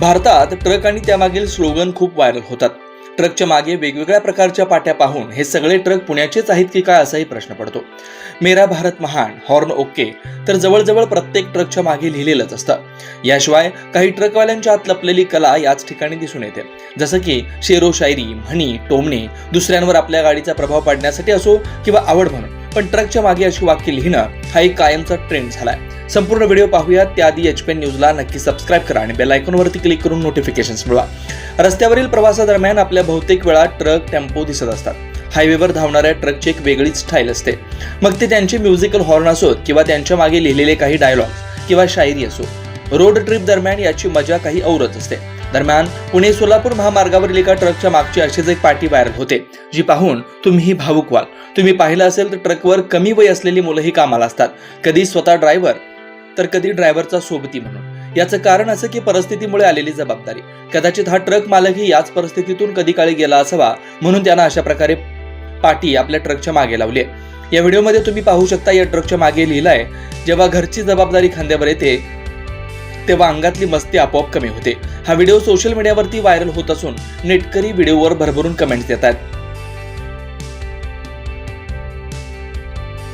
भारतात ट्रक आणि त्यामागील स्लोगन खूप व्हायरल होतात. ट्रकच्या मागे वेगवेगळ्या प्रकारच्या पाट्या पाहून हे सगळे ट्रक पुण्याचेच आहेत की काय असाही प्रश्न पडतो. मेरा भारत महान हॉर्न ओके तर जवळजवळ प्रत्येक ट्रकच्या मागे लिहिलेलंच असतं. याशिवाय काही ट्रकवाल्यांच्या आत लपलेली कला याच ठिकाणी दिसून येते. जसं की शेरो शायरी म्हणी टोमणे दुसऱ्यांवर आपल्या गाडीचा प्रभाव पाडण्यासाठी असो किंवा आवड म्हणून. पण ट्रकच्या मागे अशी वाक्य लिहिणं हा एक कायमचा ट्रेंड झालाय. संपूर्ण व्हिडिओ पाहूया त्याआधी एच पेन न्यूजला नक्की सबस्क्राईब करा आणि बेल आयकॉनवरती क्लिक करून नोटिफिकेशन मिळवा. रस्त्यावरील प्रवासादरम्यान आपल्या बहुतेक वेळा ट्रक टेम्पो दिसत असतात. हायवेवर धावणाऱ्या ट्रकची एक वेगळीच स्टाईल असते. मग ते त्यांचे म्युझिकल हॉर्न असोत किंवा त्यांच्या मागे लिहिलेले काही डायलॉग किंवा शायरी असो. रोड ट्रिप दरम्यान याची मजा काही औरच असते. दरम्यान पुणे सोलापूर महामार्गावरील एका ट्रकच्या मागची अशीच एक पाठी व्हायरल होते जी पाहून तुम्हीही भावुक व्हाल. तुम्ही पाहिलं असेल तर ट्रकवर कमी वय असलेली मुलंही कामाला असतात. कधी स्वतः ड्रायव्हर तर कधी ड्रायव्हरचा सोबती म्हणून. याचं कारण असं की परिस्थितीमुळे आलेली जबाबदारी. कदाचित हा ट्रक मालकही याच परिस्थितीतून कधी काळी गेला असावा म्हणून त्यांना अशा प्रकारे पाठी आपल्या ट्रकच्या मागे लावली आहे. या व्हिडिओमध्ये तुम्ही पाहू शकता या ट्रकच्या मागे लिहिलंय जेव्हा घरची जबाबदारी खांद्यावर येते तेव्हा अंगातली मस्ती आपोआप कमी होते. हा व्हिडिओ सोशल मीडियावरती व्हायरल होत असून नेटकरी व्हिडिओवर भरभरून कमेंट्स देतात